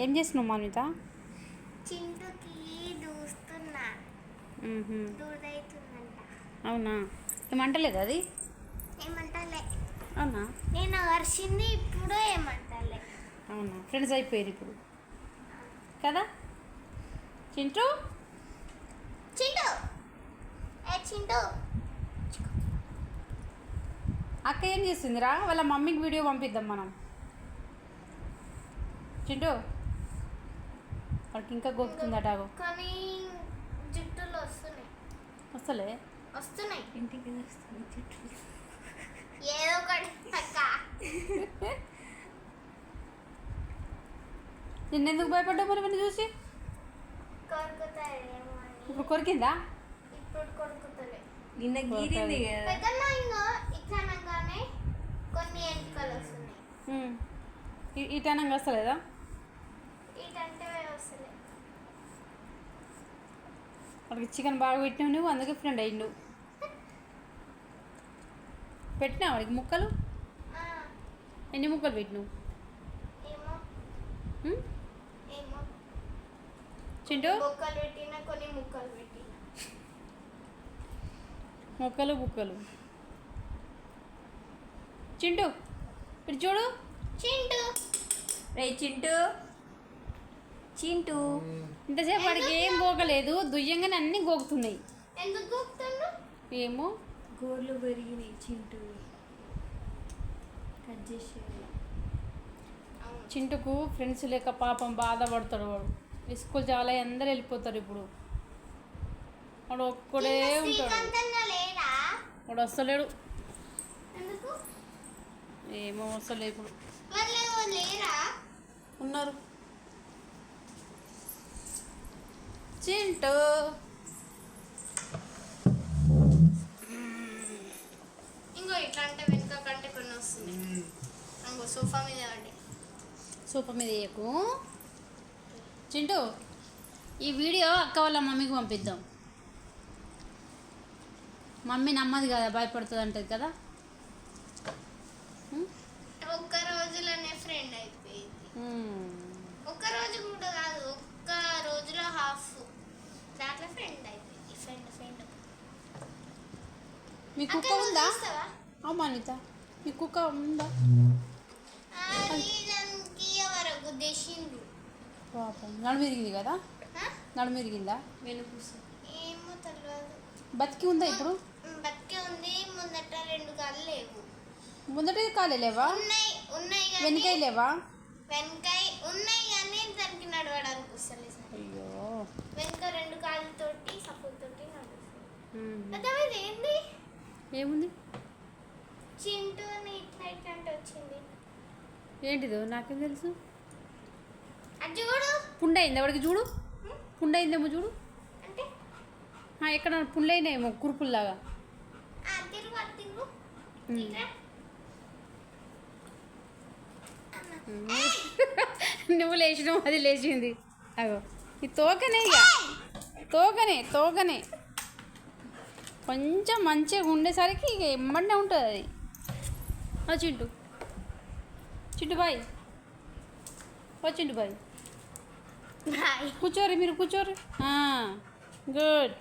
ఏం చేస్తున్నావు చింటుకి దూస్తున్నా. దూదైతుందంట అవునా? ఏమంటలేదు అది? ఏమంటలే. అవునా? నేను వర్షింది ఇప్పుడు ఏమంటలే. అవునా? ఫ్రెండ్స్ అయిపోయారు ఇప్పుడు. కదా? చింటూ? చింటు! ఏ చింటు! అక్క ఏం చేస్తుందిరా? వాళ్ళ మమ్మీకి వీడియో పంపిద్దాం మనం. చింటూ? వాడికి ఇంకా గోకుతుందట ఆగో. కానీ జుట్టులు వస్తున్నాయి. వస్తలే? వస్తున్నాయి. ఇంటికి వస్తుంది చుట్టూ ఏదో ఒకటి నిన్నెందుకు భయపడ్డావు మరి ఇవన్నీ చూసి? ఇప్పుడు కొరికిందా? ఇప్పుడు కొరుకుతలే. నిన్న గీరింది కదా. పెద్దమ్మ ఇంకా ఇట్లనగానే కొన్ని ఎంటికలు వస్తున్నాయి. ఉమ్. ఈ- ఈ టైనంగా వస్తలేదా ఇటంటే వస్తలే వాడికి చికెన్ బాగా పెట్టినావు నువ్వు అందుకే ఫ్రెండ్ అయ్యిండు. పెట్టినా వాడికి ముక్కలు? ఎన్ని ముక్కలు పెట్టినావు? చింటూ? ముక్కలు బుక్కలు చింటూ ఇటు చూడు. చింటు. రే చింటూ. చింటూ. ఇంతసేపు వాడికి ఏం గోకలేదు దుయ్యంగానే అన్నీ గోకుతున్నాయి. ఎందుకు ఏమో. గోర్లు పెరిగినాయి చింటూ. కట్ చింటుకు ఫ్రెండ్స్ లేక పాపం బాధపడతాడు వాడు. స్కూల్ చాలా అందరు వెళ్ళిపోతారు ఇప్పుడు. వాడు ఒక్కడే ఉంటాడు. వాడు వస్తలేడు ఎందుకు? ఏమో వస్తలే ఇప్పుడు ఉన్నారు. చింటూ ఇంకో ఇట్లా అంటే వెనుక కంటే కొన్ని వస్తున్నాయి ఇంకో సోఫా మీద పడి. సూపర్ మీద వేయకు. చింటూ ఈ వీడియో అక్క వాళ్ళ మమ్మీకి పంపిద్దాం. మమ్మీ నమ్మది కదా భయపడుతుంది అంటది కదా? ఒక్క రోజులోనే ఫ్రెండ్ అయిపోయింది. ఒక్క రోజు కూడా కాదు ఒక్క రోజులో హాఫ్ దాంట్లో ఫ్రెండ్ అయిపోయింది ఫ్రెండ్ ఫ్రెండ్ మీ కుక్క ఉందా? అవునా అనిత మీ కుక్క ఉందా? పాపం. నడుము ఇరిగింది కదా? నడుము ఇరిగిందా వెనుకూస ఏమో తెలియదు బతికి ఉందా ఇప్పుడు? బతికే ఉంది. ముందట రెండు కాళ్ళు లేవు. ముందట కాలే లేవా? ఉన్నాయి ఉన్నాయి కానీ వెనకాయ లేవా? వెనకాయ ఉన్నాయి కానీ దానికి నడవడానికి వస్తలేదు అయ్యో. వెనక ఏముంది? చింటూ అంటే వచ్చింది. ఏంటిదో నాకేం తెలుసు? చూడు. పుండ అయింది ఎవరికి చూడు? పుండ అయిందేమో చూడు. అంటే? ఆ, ఎక్కడ పుండ్లైనాయేమో కురుపుల్లాగా. నువ్వు లేచినావు అది లేచింది. అగో. ఈ తోకనే ఇక. తోకనే తోకనే. కొంచెం మంచిగా ఉండేసరికి ఇక ఎమ్మడే ఉంటుంది అది. ఆ చింటు. చింటు బాయ్. ఓ చింటు బాయ్. కూర్చోరి మీరు కూర్చోరి గుడ్.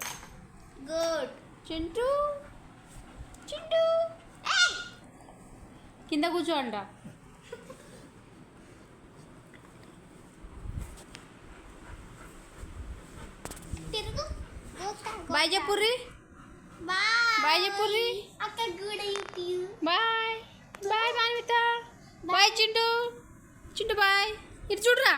గుడ్. చింటూ. చింటూ. కింద కూర్చో అంట. బాయ్ చెప్పుర్రి బాయ్ చెప్పుర్రి bye bye Manvitha bye Chintu Chintu bye ఇటు చూడరా